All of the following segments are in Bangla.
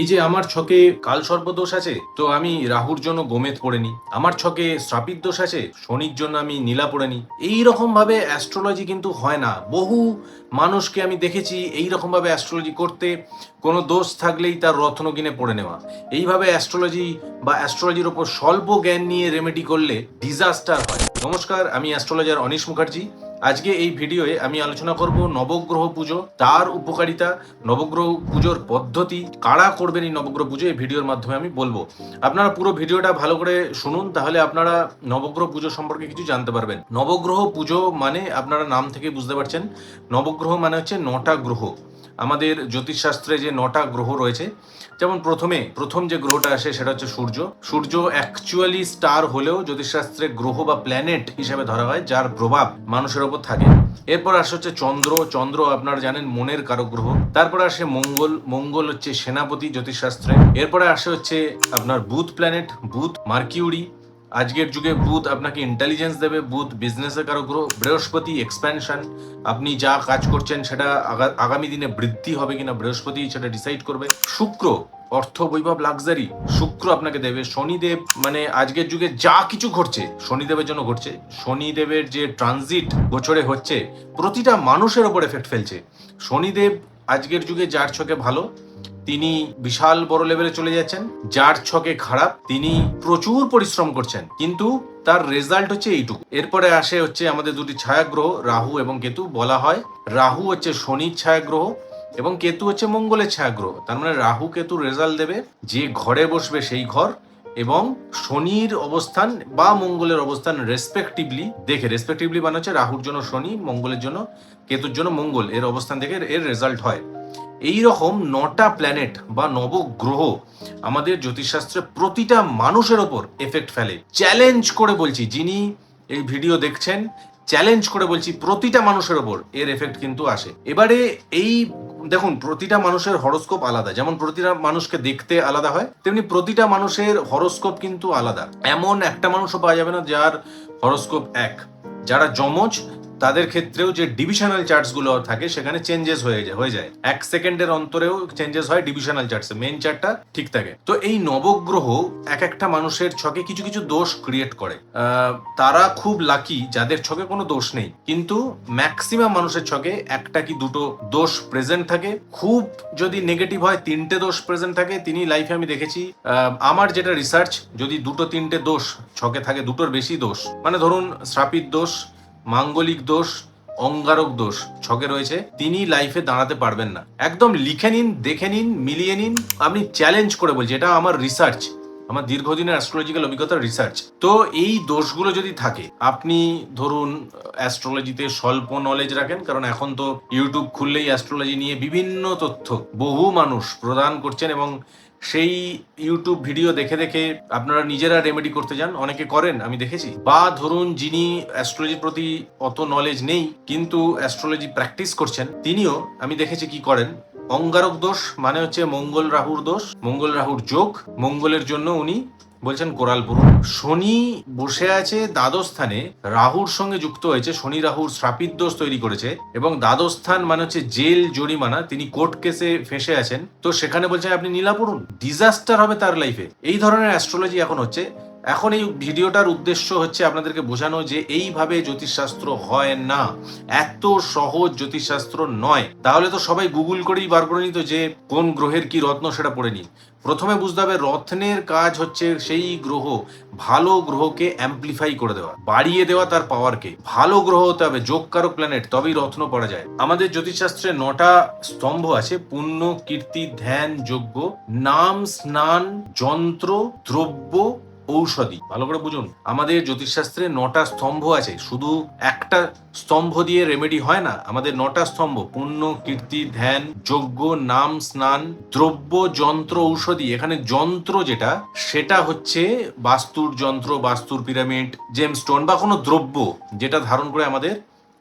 এই যে আমার ছকে কাল সর্পদোষ আছে, তো আমি রাহুর জন্য গোমেদ পড়ে নি আমার ছকে শ্রাপিত দোষ আছে, শনির জন্য আমি নীলা পড়ে নি এই রকম ভাবে অ্যাস্ট্রোলজি কিন্তু হয় না। বহু মানুষকে আমি দেখেছি এই রকম ভাবে অ্যাস্ট্রোলজি করতে, কোনো দোষ থাকলেই তার রত্ন কিনে পড়ে নেওয়া। এইভাবে অ্যাস্ট্রোলজি বা অ্যাস্ট্রোলজির ওপর স্বল্প জ্ঞান নিয়ে রেমেডি করলে ডিজাস্টার হয়। নমস্কার, আমি অ্যাস্ট্রোলজার অনিশ মুখার্জি। আজকে এই ভিডিওয়ে আমি আলোচনা করব নবগ্রহ পুজো, তার উপকারিতা, নবগ্রহ পুজোর পদ্ধতি, কারা করবেন এই নবগ্রহ পুজো, এই ভিডিওর মাধ্যমে আমি বলব। আপনারা পুরো ভিডিওটা ভালো করে শুনুন, তাহলে আপনারা নবগ্রহ পুজো সম্পর্কে কিছু জানতে পারবেন। নবগ্রহ পুজো মানে আপনারা নাম থেকে বুঝতে পারছেন, নবগ্রহ মানে হচ্ছে নটা গ্রহ। আমাদের জ্যোতিষশাস্ত্রে যে নটা গ্রহ রয়েছে, যেমন প্রথমে, প্রথম যে গ্রহটা আসে সেটা হচ্ছে সূর্য। সূর্য অ্যাকচুয়ালি স্টার হলেও জ্যোতিষশাস্ত্রে গ্রহ বা প্ল্যানেট হিসাবে ধরা হয়, যার প্রভাব মানুষের ওপর থাকে। এরপর আসে হচ্ছে চন্দ্র। চন্দ্র আপনারা জানেন মনের কারক গ্রহ। তারপরে আসে মঙ্গল। মঙ্গল হচ্ছে সেনাপতি জ্যোতিষশাস্ত্রে। এরপরে আসে হচ্ছে আপনার বুধ প্ল্যানেট বুধ মার্কিউরি। আজকের যুগে বুধ আপনাকে ইন্টেলিজেন্স দেবে বুধ বিজনেসের কারও গ্রহ বৃহস্পতি এক্সপ্যানশন আপনি যা কাজ করছেন সেটা আগামী দিনে বৃদ্ধি হবে কিনা, বৃহস্পতি সেটা ডিসাইড করবে। শুক্র, অর্থ বৈভব লাক্সারি শুক্র আপনাকে দেবে, শনিদেব মানে আজকের যুগে যা কিছু ঘটছে, শনিদেবের জন্য ঘটছে, শনিদেবের যে ট্রানজিট গোচরে হচ্ছে, প্রতিটা মানুষের ওপর এফেক্ট ফেলছে। শনিদেব আজকের যুগে যার ছকে ভালো তিনি বিশাল বড় লেভেলে চলে যাচ্ছেন। যার ছকে খারাপ, তিনি প্রচুর পরিশ্রম করছেন। কিন্তু তার রেজাল্ট হচ্ছে এইটুকু। এরপরে আসে হচ্ছে আমাদের দুটি ছায়াগ্রহ, রাহু এবং কেতু। বলা হয় রাহু হচ্ছে শনির ছায়াগ্রহ এবং কেতু হচ্ছে মঙ্গলের ছায়াগ্রহ। তার মানে রাহু কেতু রেজাল্ট দেবে যে ঘরে বসবে সেই ঘর এবং শনির অবস্থান বা মঙ্গলের অবস্থান রেসপেক্টিভলি দেখে। রেসপেক্টিভলি মানে হচ্ছে রাহুর জন্য শনি, মঙ্গলের জন্য, কেতুর জন্য মঙ্গল। এর অবস্থান দেখে এর রেজাল্ট হয়। এই রকম নটা প্ল্যানেট বা নবগ্রহ আমাদের জ্যোতিষশাস্ত্রে প্রতিটা মানুষের ওপর এফেক্ট ফেলে। চ্যালেঞ্জ করে বলছি, যিনি এই ভিডিও দেখছেন চ্যালেঞ্জ করে বলছি প্রতিটা মানুষের ওপর এর এফেক্ট কিন্তু আসে। এবারে এই, দেখুন, প্রতিটা মানুষের হরস্কোপ আলাদা। যেমন প্রতিটা মানুষকে দেখতে আলাদা হয়, তেমনি প্রতিটা মানুষের হরস্কোপ কিন্তু আলাদা। এমন একটা মানুষও পাওয়া যাবে না যার হরস্কোপ এক, যারা যমজ তাদের ক্ষেত্রেও যে ডিভিশনাল চার্টসগুলো থাকে, সেখানে চেঞ্জেস হয়ে যায় হয়ে যায়। এক সেকেন্ডের অন্তরেও চেঞ্জেস হয় ডিভিশনাল চার্টসে মেন চার্টটা ঠিক থাকে। তো এই নবগ্রহ এক একটা মানুষের ছকে কিছু কিছু দোষ ক্রিয়েট করে। তারা খুব লাকি যাদের ছকে কোনো দোষ নেই। কিন্তু ম্যাক্সিমাম মানুষের ছকে একটা কি দুটো দোষ প্রেজেন্ট থাকে। খুব যদি নেগেটিভ হয়, তিনটে দোষ প্রেজেন্ট থাকে। তিনি লাইফে আমি দেখেছি আমার যেটা রিসার্চ যদি দুটো তিনটে দোষ ছকে থাকে, দুটোর বেশি দোষ। মানে ধরুন, শ্রাপিত দোষ মাঙ্গলিক দোষ, অঙ্গারক দোষ ছকে রয়েছে, তিনি লাইফে দাঁড়াতে পারবেন না। একদম লিখে নিন, দেখে নিন, মিলিয়ে নিন আমি চ্যালেঞ্জ করে বলছি, এটা আমার রিসার্চ আমার দীর্ঘদিনের অ্যাস্ট্রোলজিক্যাল অভিজ্ঞতার রিসার্চ তো এই দোষগুলো যদি থাকে, আপনি ধরুন অ্যাস্ট্রোলজিতে স্বল্প নলেজ রাখেন, কারণ এখন তো ইউটিউব খুললেই অ্যাস্ট্রোলজি নিয়ে বিভিন্ন তথ্য, বহু মানুষ প্রদান করছেন এবং সেই ইউটিউব ভিডিও দেখে দেখে আপনারা নিজেরা রেমেডি করতে যান। অনেকে করেন, আমি দেখেছি। বা ধরুন যিনি অ্যাস্ট্রোলজির প্রতি অত নলেজ নেই, কিন্তু অ্যাস্ট্রোলজি প্র্যাকটিস করছেন, তিনিও, আমি দেখেছি কি করেন? অঙ্গারক দোষ মানে হচ্ছে মঙ্গল রাহুর দোষ, মঙ্গল রাহুর যোগ, মঙ্গলের জন্য উনি বলছেন কোরাল পড়ুন শনি বসে আছে দ্বাদশ স্থানে রাহুর সঙ্গে যুক্ত হয়েছে, শনি রাহুর শ্রাপিত দোষ তৈরি করেছে, এবং দ্বাদশ স্থান মানে হচ্ছে জেল, জরিমানা, তিনি কোর্ট কেসে ফেসে আছেন। তো সেখানে বলছেন, আপনি নীলা পড়ুন ডিজাস্টার হবে তার লাইফে এই ধরনের অ্যাস্ট্রোলজি এখন হচ্ছে। এখন এই ভিডিওটার উদ্দেশ্য হচ্ছে আপনাদেরকে বোঝানো যে এইভাবে জ্যোতিষশাস্ত্র হয় না। এত সহজ জ্যোতিষশাস্ত্র নয়। তাহলে তো সবাই গুগল করেই বার করে নিত যে কোন গ্রহের কি রত্ন সেটা পড়ে নিন। প্রথমে বুঝতে হবে রত্নের কাজ হচ্ছে সেই গ্রহ ভালো গ্রহকে অ্যাম্পলিফাই করে দেওয়া, বাড়িয়ে দেওয়া তার পাওয়ারকে ভালো গ্রহ হতে হবে, যোগকারক প্ল্যানেট তবেই রত্ন পড়া যায়। আমাদের জ্যোতিষশাস্ত্রে নটা স্তম্ভ আছে, পুণ্য, কীর্তি, ধ্যান, যজ্ঞ, নাম, স্নান, যন্ত্র, দ্রব্য ঔষধি। ভালো করে বুঝুন, আমাদের জ্যোতিষশাস্ত্রে নটা স্তম্ভ আছে, শুধু একটা স্তম্ভ দিয়ে রেমেডি হয় না, আমাদের নটা স্তম্ভ, পুণ্য, কীর্তি, ধ্যান, যজ্ঞ, নাম, স্নান, দ্রব্য, যন্ত্র, ঔষধি। এখানে যন্ত্র যেটা, সেটা হচ্ছে বাস্তুর যন্ত্র, বাস্তুর পিরামিড জেমস্টোন বা কোনো দ্রব্য যেটা ধারণ করে আমাদের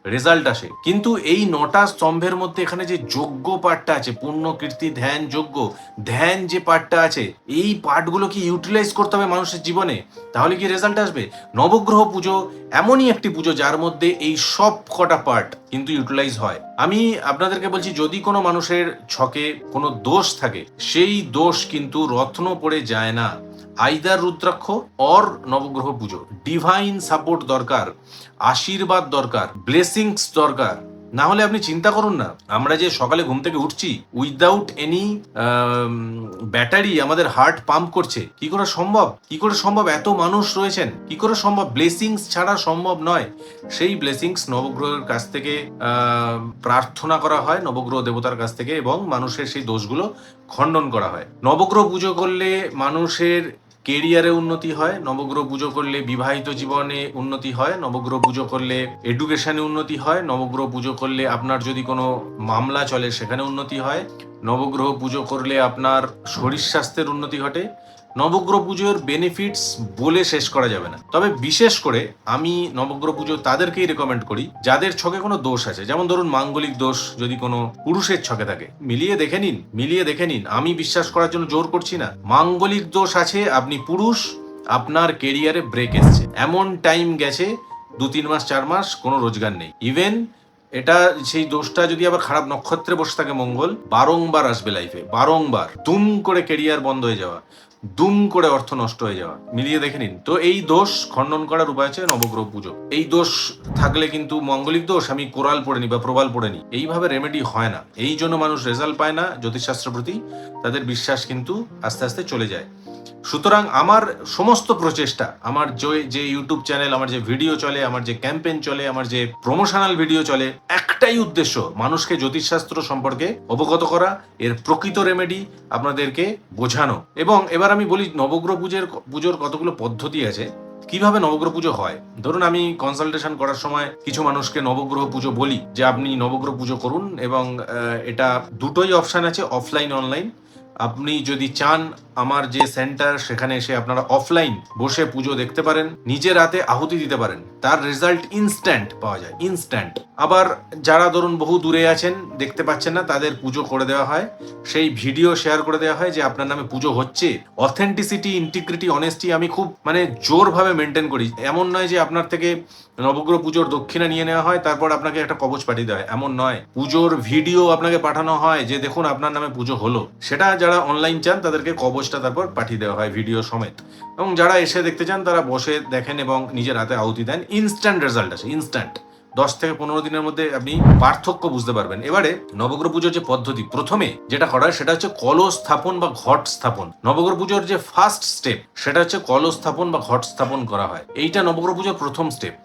রেজাল্ট আসে। কিন্তু এই নটা স্তম্ভের মধ্যে এখানে যে যোগ্য পার্টটা আছে পূর্ণ কীর্তি, ধ্যান যোগ্য ধ্যান যে পার্টটা আছে, এই পার্টগুলো কি ইউটিলাইজ করতে হবে মানুষের জীবনে? তাহলে কি রেজাল্ট আসবে? নবগ্রহ পুজো এমনই একটি পুজো যার মধ্যে এই সব কটা পার্ট কিন্তু ইউটিলাইজ হয়। আমি আপনাদেরকে বলছি, যদি কোনো মানুষের ছকে কোনো দোষ থাকে, সেই দোষ কিন্তু রত্ন পড়ে যায় না। Either rudraksha or Navagraha Puja. Divine support দরকার, আশীর্বাদ দরকার ব্লেসিংস দরকার। না হলে আপনি চিন্তা করুন না, আমরা যে সকালে ঘুম থেকে উঠছি উইদাউট এনি ব্যাটারি আমাদের হার্ট পাম্প করছে, কি করে সম্ভব? কি করে সম্ভব? এত মানুষ রয়েছেন, কি করে সম্ভব? ব্লেসিংস ছাড়া সম্ভব নয়। সেই ব্লেসিংস নবগ্রহের কাছ থেকে প্রার্থনা করা হয়, নবগ্রহ দেবতার কাছ থেকে এবং মানুষের সেই দোষগুলো খণ্ডন করা হয়। নবগ্রহ পুজো করলে মানুষের কেরিয়ারে উন্নতি হয়, নবগ্রহ পুজো করলে বিবাহিত জীবনে উন্নতি হয়, নবগ্রহ পুজো করলে এডুকেশনে উন্নতি হয়, নবগ্রহ পুজো করলে আপনার যদি কোনো মামলা চলে সেখানে উন্নতি হয়, নবগ্রহ পুজো করলে আপনার শরীর স্বাস্থ্যের উন্নতি ঘটে নবগ্রহ পুজোর বেনিফিটস বলে শেষ করা যাবে না। তবে বিশেষ করে আমি নবগ্রহ পুজো তাদেরকেই রেকমেন্ড করি, যাদের ছকে কোনো দোষ আছে। যেমন ধরুন মাঙ্গলিক দোষ যদি কোনো পুরুষের ছকে থাকে। মিলিয়ে দেখে নিন, মিলিয়ে দেখে নিন। আমি বিশ্বাস করার জন্য জোর করছি না। মাঙ্গলিক দোষ আছে, আপনি পুরুষ, আপনার কেরিয়ারে ব্রেক এসছে। এমন টাইম গেছে, দু তিন মাস, চার মাস, কোনো রোজগার নেই। ইভেন এটা সেই দোষটা যদি আবার খারাপ নক্ষত্রে বসে থাকে মঙ্গল, বারংবার আসবে লাইফে বারংবার। দুম করে কেরিয়ার বন্ধ হয়ে যাওয়া। দুম করে অর্থ নষ্ট হয়ে যাওয়া। মিলিয়ে দেখে নিন। তো এই দোষ খণ্ডন করার উপায় আছে নবগ্রহ পুজো। এই দোষ থাকলে কিন্তু মঙ্গলিক দোষ, আমি কোরাল পড়ে নিই বা প্রবাল পড়ে নিই এইভাবে রেমেডি হয় না। এই জন্য মানুষ রেজাল্ট পায় না জ্যোতিষশাস্ত্র প্রতি তাদের বিশ্বাস কিন্তু আস্তে আস্তে চলে যায়। সুতরাং আমার সমস্ত প্রচেষ্টা, আমার যে যে ইউটিউব চ্যানেল আমার যে ভিডিও চলে, আমার যে ক্যাম্পেইন চলে, আমার যে প্রমোশনাল ভিডিও চলে, একটাই উদ্দেশ্য, মানুষকে জ্যোতিষশাস্ত্র সম্পর্কে অবগত করা, এর প্রকৃত রেমেডি আপনাদেরকে বোঝানো। এবং এবার আমি বলি, নবগ্রহ পুজোর পুজোর কতগুলো পদ্ধতি আছে, কীভাবে নবগ্রহ পুজো হয়? ধরুন, আমি কনসালটেশন করার সময় কিছু মানুষকে নবগ্রহ পুজো বলি, যে আপনি নবগ্রহ পুজো করুন, এবং এটা দুটোই অপশান আছে অফলাইন অনলাইন আপনি যদি চান আমার যে সেন্টার সেখানে এসে আপনারা অফলাইন বসে পুজো দেখতে পারেন নিজের হাতে আহুতি দিতে পারেন, তার রেজাল্ট ইনস্ট্যান্ট পাওয়া যায় ইনস্ট্যান্ট আবার যারা ধরুন বহু দূরে আছেন, দেখতে পাচ্ছেন না, তাদের পুজো করে দেওয়া হয়। সেই ভিডিও শেয়ার করে দেওয়া হয় যে আপনার নামে পুজো হচ্ছে। অথেন্টিসিটি ইন্টিগ্রিটি অনেস্টি আমি খুব মানে জোরভাবে মেনটেন করি। এমন নয় যে আপনার থেকে নবগ্রহ পুজোর দক্ষিণা নিয়ে নেওয়া হয়, তারপর আপনাকে একটা কবচ পাঠিয়ে দেওয়া হয়। এমন নয়। পুজোর ভিডিও আপনাকে পাঠানো হয় যে দেখুন আপনার নামে পুজো হলো। সেটা যারা অনলাইন চান, তাদেরকে কবচটা তারপর পাঠিয়ে দেওয়া হয় ভিডিও সমেত। এবং যারা এসে দেখতে চান, তারা বসে দেখেন এবং নিজের হাতে আহুতি দেন। ইনস্ট্যান্ট রেজাল্ট আছে ইনস্ট্যান্ট দশ থেকে পনেরো দিনের মধ্যে আপনি পার্থক্য বুঝতে পারবেন। এবারে নবগ্রহ পুজোর যে পদ্ধতি, প্রথমে যেটা করা হয়, সেটা হচ্ছে কল স্থাপন বা ঘট স্থাপন নবগ্রহ পুজোর যে ফার্স্ট স্টেপ সেটা হচ্ছে কল স্থাপন বা ঘট স্থাপন করা হয়। এইটা নবগ্রহ পুজোর প্রথম স্টেপ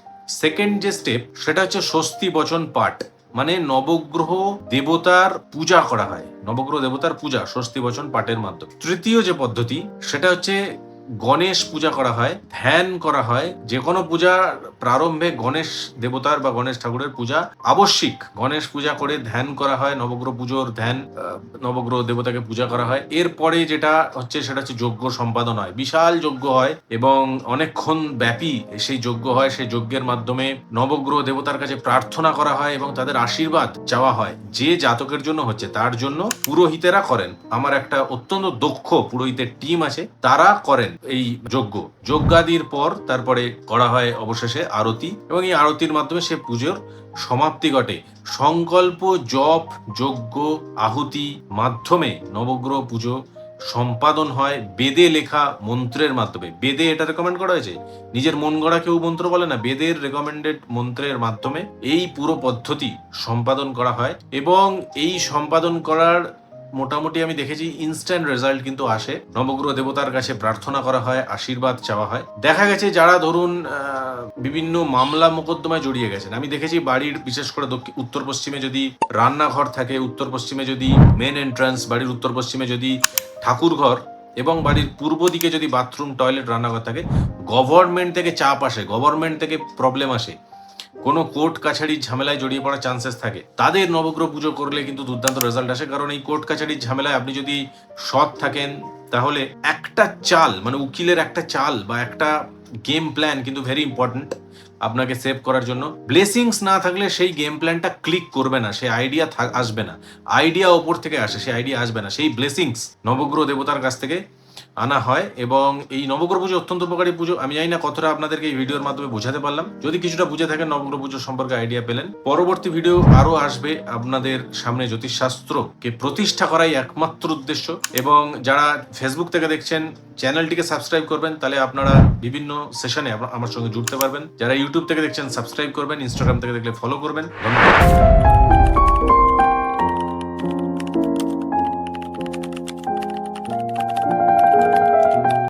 সেকেন্ড যে স্টেপ সেটা হচ্ছে স্বস্তি বচন পাঠ। মানে নবগ্রহ দেবতার পূজা করা হয়। নবগ্রহ দেবতার পূজা স্বস্তি বচন পাঠের মাধ্যমে। তৃতীয় যে পদ্ধতি, সেটা হচ্ছে গণেশ পূজা করা হয়, ধ্যান করা হয় যে কোনো পূজা প্রারম্ভে গণেশ দেবতার বা গণেশ ঠাকুরের পূজা আবশ্যিক। গণেশ পূজা করে ধ্যান করা হয়, নবগ্রহ পুজোর ধ্যান নবগ্রহ দেবতাকে পূজা করা হয়। এরপরে যেটা হচ্ছে সেটা হচ্ছে যজ্ঞ সম্পাদন হয়। বিশাল যজ্ঞ হয় এবং অনেকক্ষণ ব্যাপী সেই যজ্ঞ হয়। সেই যজ্ঞের মাধ্যমে নবগ্রহ দেবতার কাছে প্রার্থনা করা হয় এবং তাদের আশীর্বাদ চাওয়া হয়। যে জাতকের জন্য হচ্ছে, তার জন্য পুরোহিতেরা করেন। আমার একটা অত্যন্ত দক্ষ পুরোহিতের টিম আছে, তারা করেন। এই যজ্ঞ। যজ্ঞাদির পর তারপরে করা হয় অবশেষে আরতি এবং এই আরতির মাধ্যমে সে পুজোর সমাপ্তি ঘটে। সংকল্প, জপ, যজ্ঞ, আহুতি মাধ্যমে নবগ্রহ পুজো সম্পাদন হয় বেদে লেখা মন্ত্রের মাধ্যমে। বেদে এটা রেকমেন্ড করা হয়েছে? নিজের মন গড়া কেউ মন্ত্র বলে না। বেদের রেকমেন্ডেড মন্ত্রের মাধ্যমে এই পুরো পদ্ধতি সম্পাদন করা হয় এবং এই সম্পাদন করার মোটামুটি আমি দেখেছি ইনস্ট্যান্ট রেজাল্ট কিন্তু আসে। নবগ্রহ দেবতার কাছে প্রার্থনা করা হয়, আশীর্বাদ চাওয়া হয়। দেখা গেছে যারা ধরুন বিভিন্ন মামলা মোকদ্দমায় জড়িয়ে গেছেন। আমি দেখেছি বাড়ির, বিশেষ করে উত্তর পশ্চিমে যদি রান্নাঘর থাকে, উত্তর পশ্চিমে যদি মেন এন্ট্রান্স বাড়ির উত্তর পশ্চিমে যদি ঠাকুর ঘর এবং বাড়ির পূর্ব দিকে যদি বাথরুম টয়লেট রান্নাঘর থাকে গভর্নমেন্ট থেকে চাপ আসে গভর্নমেন্ট থেকে প্রবলেম আসে। কোনো কোর্ট কাছারির ঝামেলায় জড়িয়ে পড়ার চান্সেস থাকে। তাদের নবগ্রহ পুজো করলে কিন্তু দুর্দান্ত রেজাল্ট আসে। কারণ এই কোর্ট কাছারির ঝামেলায় আপনি যদি সৎ থাকেন, তাহলে একটা চাল মানে উকিলের একটা চাল বা একটা গেম প্ল্যান কিন্তু ভেরি ইম্পর্ট্যান্ট আপনাকে সেভ করার জন্য। ব্লেসিংস না থাকলে সেই গেম প্ল্যানটা ক্লিক করবে না, সেই আইডিয়া আসবে না। আইডিয়া ওপর থেকে আসে, সেই আইডিয়া আসবে না। সেই ব্লেসিংস নবগ্রহ দেবতার কাছ থেকে আনা হয় এবং এই নবগ্রহ পুজো অত্যন্ত উপকারী পুজো। আমি জানি না কতটা আপনাদেরকে এই ভিডিওর মাধ্যমে বোঝাতে পারলাম। যদি কিছুটা বুঝে থাকেন নবগ্রহ পুজো সম্পর্কে আইডিয়া পেলেন। পরবর্তী ভিডিও আরও আসবে আপনাদের সামনে জ্যোতিষশাস্ত্রকে প্রতিষ্ঠা করাই একমাত্র উদ্দেশ্য। এবং যারা ফেসবুক থেকে দেখছেন চ্যানেলটিকে সাবস্ক্রাইব করবেন, তাহলে আপনারা বিভিন্ন সেশনে আমার সঙ্গে জুড়তে পারবেন। যারা ইউটিউব থেকে দেখছেন সাবস্ক্রাইব করবেন ইনস্টাগ্রাম থেকে দেখলে ফলো করবেন। ধন্যবাদ।